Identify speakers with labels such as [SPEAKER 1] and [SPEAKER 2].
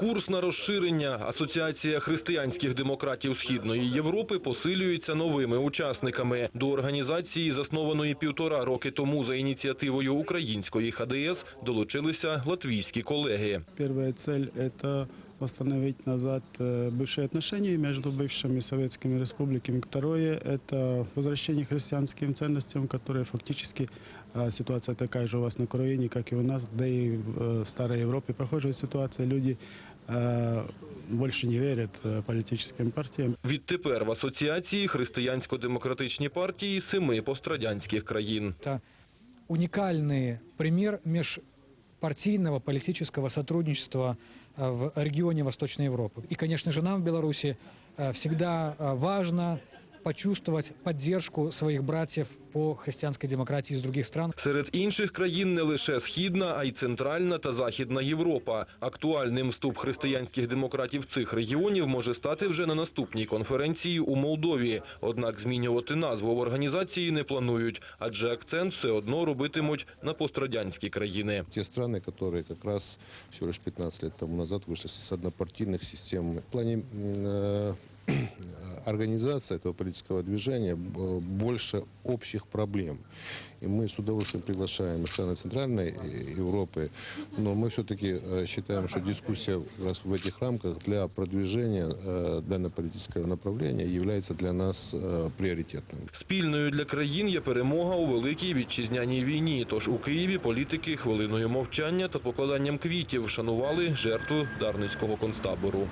[SPEAKER 1] Курс на розширення Асоціація християнських демократів Східної Європи посилюється новими учасниками. До організації, заснованої півтора роки тому за ініціативою української ХДС, долучилися латвійські колеги.
[SPEAKER 2] Первая цель – это восстановить назад э, бывшие отношения между бывшими советскими республиками. Второе – это возвращение к христианским ценностям, которые фактически а, ситуация такая же у вас на Украине, как и у нас, да и в э, Старой Европе похожая ситуация. Люди э, больше не верят э, политическим партиям.
[SPEAKER 1] Відтепер в асоціації християнсько-демократичні партії семи пострадянських країн.
[SPEAKER 3] Это уникальный пример межпартийного политического сотрудничества э, в регионе Восточной Европы. И, конечно же, нам в Беларуси э, всегда э, важно почувствовать поддержку своих братьев по христианской демократии из других стран.
[SPEAKER 1] Серед інших країн не лише Східна, а й Центральна та Західна Європа. Актуальним вступ християнських демократів цих регіонів може стати вже на наступній конференції у Молдові. Однак змінювати назву в організації не планують, адже акцент все одно робитимуть на пострадянські країни.
[SPEAKER 4] Те страны, которые как раз всего лишь 15 лет тому назад вышли с однопартийных систем. В плане м, э, организации этого политического движения э, больше общих проблем. И мы с удовольствием приглашаем страны Центральной э, Европы, но мы все-таки э, считаем, что дискуссия как раз в этих рамках для продвижения э, данного политического направления является для нас э, приоритетным.
[SPEAKER 1] Спільною для країн є перемога у великій вітчизняній війні. Тож у Києві політики хвилиною мовчання та покладанням квітів шанували жертву Дарницького концтабору.